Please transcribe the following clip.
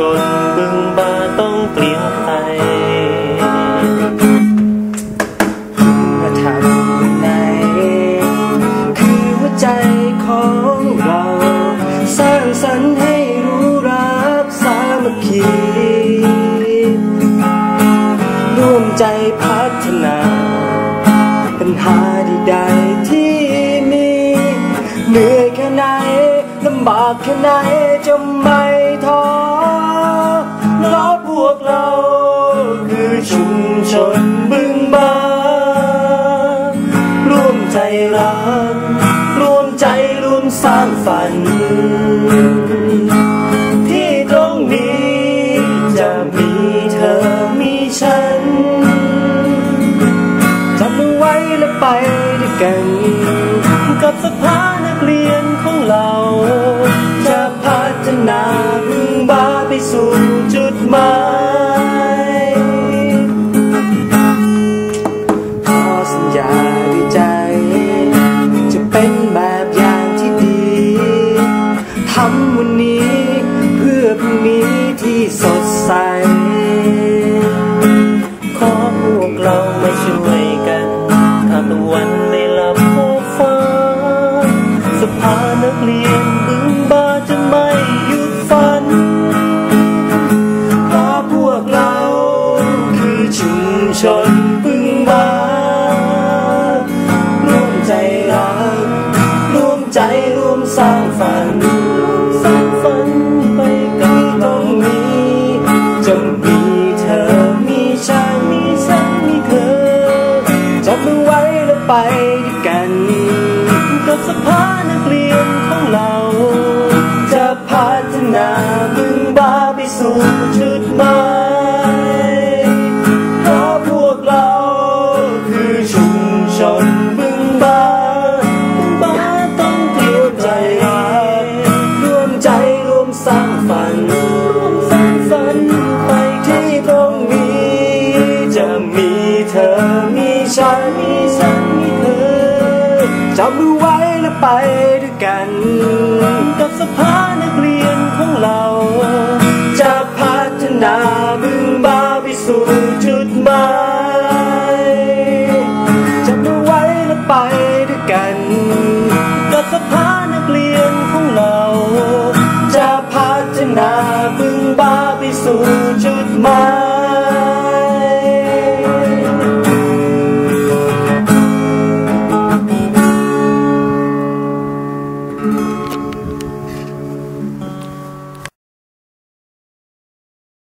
รนบึงบาต้องเปลี่ยนไปคุณำยังไงคือหัวใจของเรา สร้างสรรค์ให้รู้รักสามัคคีร่วมใจพัฒนาปัญหาใดๆที่มีเหนื่อยแค่ไหนลำบากแค่ไหนจะไม่ท้อ เพราะพวกเรา คือชุมชนบึงบานร่วมใจรักร่วมใจร่วมสร้างฝัน ที่ตรงนี้จะมีเธอมีฉันจำเอาไว้และไปด้วยกัน กับสภานั ไปสู่จุดหมายขอสัญญาด้วยใจ จะเป็นแบบอย่างที่ดีทำวันนี้เพื่อพรุ่งนี้ที่สดใส ขอพวกเรามาช่วย ชุมชนบึงบาร่วมใจรักร่วมใจร่วมสร้างฝัน สร้างฝันไปกันตรงนี้จะมีเธอมีฉันมีฉันมีเธอจับมือไว้แล้วไปด้วยกันกับสภานักเรียนของเรา จะพัฒนาบึงบาไปสู่จุดหมาย ฝันร่วมสร้างฝันไปที่ตรงนี้ จะมีเธอมีฉันมีฉันมีเธอจับ